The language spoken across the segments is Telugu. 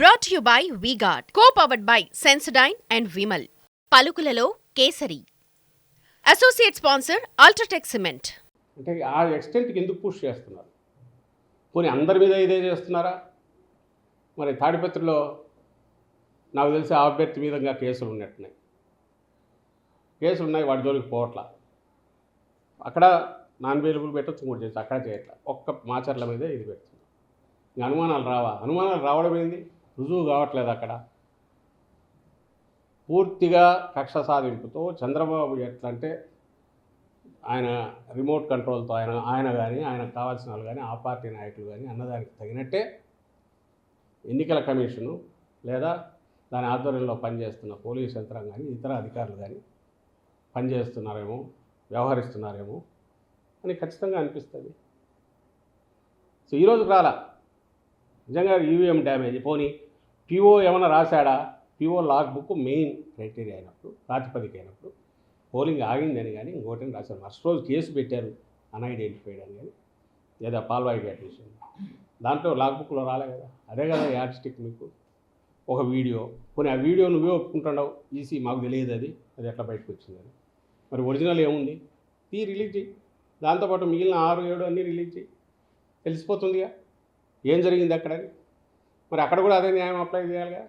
Brought you by V Guard co powered by Sensodyne and Vimal పలుకులలో Kesari. Associate sponsor UltraTech cement అంటే ఆ ఎక్స్టెంట్కి ఎందుకు పుష్ చేస్తున్నారు? పోనీ అందరి మీద ఇదే చేస్తున్నారా? మరి తాడిపత్రిలో నాకు తెలిసి ఆ అభ్యర్థి మీదంగా కేసులు ఉన్నట్టున్నాయి. కేసులు ఉన్నాయి వాడి జోలికి పోవట్లా. అక్కడ నాన్ వేలబుల్ పెట్టచ్చు మూడు చేసి అక్కడ చేయట్లా. ఒక్క మాచర్ల మీదే ఇది పెడుతుంది ఇంకా అనుమానాలు రావా? అనుమానాలు రావడం ఏంది? రుజువు కావట్లేదు అక్కడ. పూర్తిగా కక్ష సాధింపుతో చంద్రబాబు ఎట్లా అంటే ఆయన రిమోట్ కంట్రోల్తో ఆయన ఆయన కానీ ఆయనకు కావాల్సిన వాళ్ళు కానీ ఆ పార్టీ నాయకులు కానీ అన్నదానికి తగినట్టే ఎన్నికల కమిషను లేదా దాని ఆధ్వర్యంలో పనిచేస్తున్న పోలీస్ యంత్రం కానీ ఇతర అధికారులు కానీ పనిచేస్తున్నారేమో వ్యవహరిస్తున్నారేమో అని ఖచ్చితంగా అనిపిస్తుంది. సో ఈరోజు రాలా? నిజంగా ఈవీఎం డ్యామేజ్. పోనీ పిఓ ఏమైనా రాశాడా? PO lock book main criteria అయినప్పుడు ప్రాతిపదిక అయినప్పుడు. పోలింగ్ ఆగిందని కానీ ఇంకోటి రాశారు. ఫస్ట్ రోజు కేసు పెట్టారు అన్ఐడెంటిఫైడ్ అని కానీ లేదా పాల్వాయి గేట్ విషయం. దాంట్లో లాగ్ బుక్లో రాలే కదా. అదే కదా యాడ్ స్టిక్ మీకు. ఒక వీడియో. పోనీ ఆ వీడియో నువ్వే ఒప్పుకుంటున్నావు? ఈసీ మాకు తెలియదు అది. అది ఎట్లా బయటకు వచ్చిందని మరి ఒరిజినల్ ఏముంది? ఈ రిలీజ్ చేయి దాంతోపాటు మిగిలిన ఆరు ఏడు అన్నీ రిలీజ్ చేయి తెలిసిపోతుందిగా. ఏం జరిగింది అక్కడ? మరి అక్కడ కూడా అదే న్యాయం అప్లై చేయాలిగా?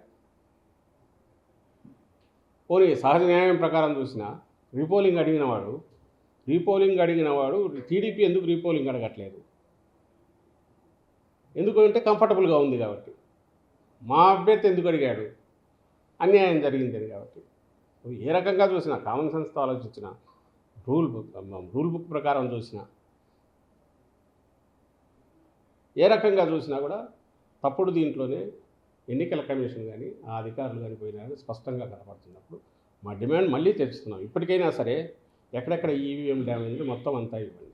పోనీ సహజ న్యాయం ప్రకారం చూసినా రీపోలింగ్ అడిగిన వాడు రీపోలింగ్ అడిగిన వాడు టీడీపీ ఎందుకు రీపోలింగ్ అడగట్లేదు? ఎందుకు అంటే కంఫర్టబుల్గా ఉంది కాబట్టి. మా అభ్యర్థి ఎందుకు అడిగాడు? అన్యాయం జరిగిందని కాబట్టి. ఏ రకంగా చూసినా కామన్ సెన్స్తో ఆలోచించిన రూల్ బుక్ రూల్ బుక్ ప్రకారం చూసినా ఏ రకంగా చూసినా కూడా తప్పుడు దీంట్లోనే ఎన్నికల కమిషన్ కానీ ఆ అధికారులు కానీ పోయినా కానీ స్పష్టంగా కనపడుతున్నప్పుడు మా డిమాండ్ మళ్ళీ తెచ్చుతున్నాం ఇప్పటికైనా సరే ఎక్కడెక్కడ ఈవీఎం డ్యామేజ్ మొత్తం అంతా ఇవ్వండి.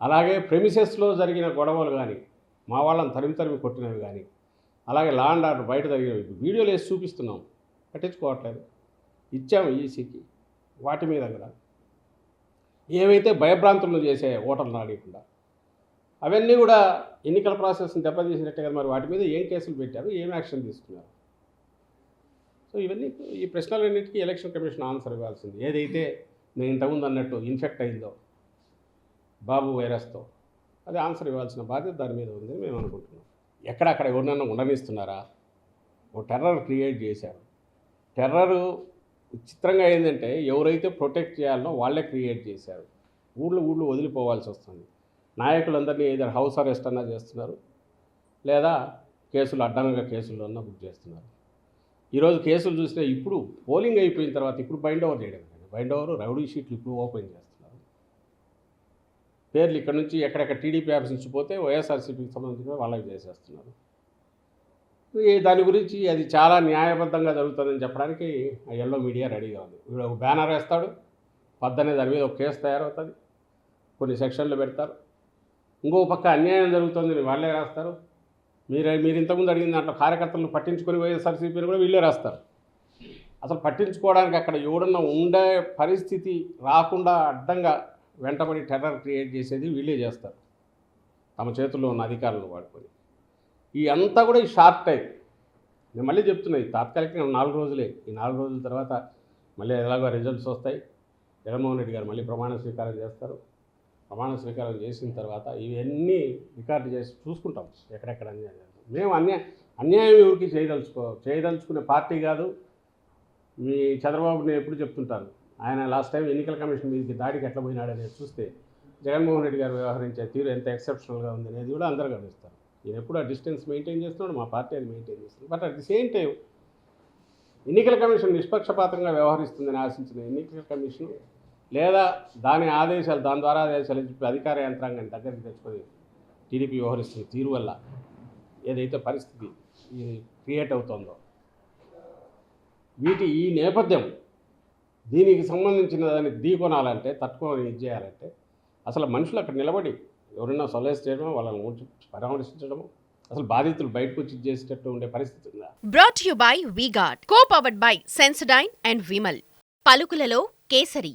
అలాగే ప్రెమిసెస్లో జరిగిన గొడవలు కానీ మా వాళ్ళని తరిమి తరిమి కొట్టినవి కానీ అలాగే లా అండ్ ఆర్డర్ బయట జరిగినవి వీడియోలు వేసి చూపిస్తున్నాం. పట్టించుకోవట్లేదు. ఇచ్చాము ఈసీకి. వాటి మీద కూడా ఏవైతే భయభ్రాంతులను చేసే ఓటర్లు రానియకుండా అవన్నీ కూడా ఎన్నికల ప్రాసెస్ని దెబ్బతీసినట్టే కదా మరి వాటి మీద ఏం కేసులు పెట్టారు ఏం యాక్షన్ తీసుకున్నారు? సో ఇవన్నీ ఈ ప్రశ్నలన్నింటికీ ఎలక్షన్ కమిషన్ ఆన్సర్ ఇవ్వాల్సింది. ఏదైతే నేను ఇంతకుముందు అన్నట్టు ఇన్ఫెక్ట్ అయిందో బాబు వైరస్తో అది ఆన్సర్ ఇవ్వాల్సిన బాధ్యత దాని మీద ఉందని మేము అనుకుంటున్నాం. ఎక్కడక్కడ ఎవరినైనా ఉండనిస్తున్నారా? ఓ టెర్రర్ క్రియేట్ చేశారు. టెర్రర్ చిత్రంగా ఏంటంటే ఎవరైతే ప్రొటెక్ట్ చేయాలనో వాళ్ళే క్రియేట్ చేశారు. ఊళ్ళో ఊళ్ళో వదిలిపోవాల్సి వస్తుంది. నాయకులందరినీ ఏదైనా హౌస్ అరెస్ట్ అన్నా చేస్తున్నారు లేదా కేసులు అడ్డంగా కేసులు అన్నా బుక్ చేస్తున్నారు. ఈరోజు కేసులు చూసినా ఇప్పుడు పోలింగ్ అయిపోయిన తర్వాత ఇప్పుడు బైండ్ ఓవర్ చేయడం బైండ్ ఓవర్ రౌడీ షీట్లు ఇప్పుడు ఓపెన్ చేస్తున్నారు. పేర్లు ఇక్కడ నుంచి ఎక్కడెక్కడ టీడీపీ ఆఫీస్ నుంచి పోతే వైఎస్ఆర్సీపీకి సంబంధించిన వాళ్ళకి చేసేస్తున్నారు. ఈ దాని గురించి అది చాలా న్యాయబద్ధంగా జరుగుతుందని చెప్పడానికి ఆ ఎల్లో మీడియా రెడీగా ఉంది. వీడు ఒక బ్యానర్ వేస్తాడు పద్దనే దాని మీద ఒక కేసు తయారవుతుంది. కొన్ని సెక్షన్లు పెడతారు. ఇంకో పక్క అన్యాయం జరుగుతుందని వాళ్ళే రాస్తారు. మీరు మీరు ఇంతకుముందు అడిగిన దాంట్లో కార్యకర్తలను పట్టించుకొని వైఎస్ఆర్సీపీని కూడా వీళ్ళే రాస్తారు. అసలు పట్టించుకోవడానికి అక్కడ ఎవడన్నా ఉండే పరిస్థితి రాకుండా అడ్డంగా వెంటబడి టెర్రర్ క్రియేట్ చేసేది వీళ్ళే చేస్తారు. తమ చేతుల్లో ఉన్న అధికారులను వాడుకొని. ఈ అంతా కూడా ఈ షార్ట్ టైం. నేను మళ్ళీ చెప్తున్నా ఈ తాత్కాలికంగా నాలుగు రోజులే. ఈ నాలుగు రోజుల తర్వాత మళ్ళీ ఎలాగో రిజల్ట్స్ వస్తాయి. జగన్మోహన్ రెడ్డి గారు మళ్ళీ ప్రమాణ స్వీకారం చేస్తారు. ప్రమాణ స్వీకారం చేసిన తర్వాత ఇవన్నీ రికార్డు చేసి చూసుకుంటాం. ఎక్కడెక్కడ అన్యాయం మేము అన్యాయం అన్యాయం ఎవరికి చేయదలుచుకో చేయదలుచుకునే పార్టీ కాదు. మీ చంద్రబాబు నేను ఎప్పుడు చెప్తుంటాను ఆయన లాస్ట్ టైం ఎన్నికల కమిషన్ మీదకి దాడికి ఎట్లా పోయినాడు అనేది చూస్తే జగన్మోహన్ రెడ్డి గారు వ్యవహరించే తీరు ఎంత ఎక్సెప్షనల్గా ఉంది అనేది కూడా అందరూ గమనిస్తారు. ఈయన ఎప్పుడు ఆ డిస్టెన్స్ మెయింటైన్ చేస్తున్నాడు మా పార్టీ అది మెయింటైన్ చేస్తుంది. But at the same time ఎన్నికల కమిషన్ నిష్పక్షపాతంగా వ్యవహరిస్తుందని ఆశించిన ఎన్నికల కమిషన్ లేదా దాని ఆదేశాలు దాని ద్వారా ఆదేశాలు చెప్పి అధికార యంత్రాంగాన్ని దగ్గరికి తెచ్చుకొని టీడీపీ వ్యవహరిస్తున్న తీరు వల్ల ఏదైతే పరిస్థితి క్రియేట్ అవుతుందో. వీటి ఈ నేపథ్యం దీనికి సంబంధించిన దాన్ని ఢీకొనాలంటే తట్టుకొని ఇది చేయాలంటే అసలు మనుషులు అక్కడ నిలబడి ఎవరైనా సొలైజ్ చేయడమో వాళ్ళని ఉంచి పరామర్శించడము అసలు బాధితులు బయటకు వచ్చి చేసేటట్టు ఉండే పరిస్థితి ఉందా? Brought you by V Guard co powered by Sensodyne and Vimal పలుకులలో Kesari.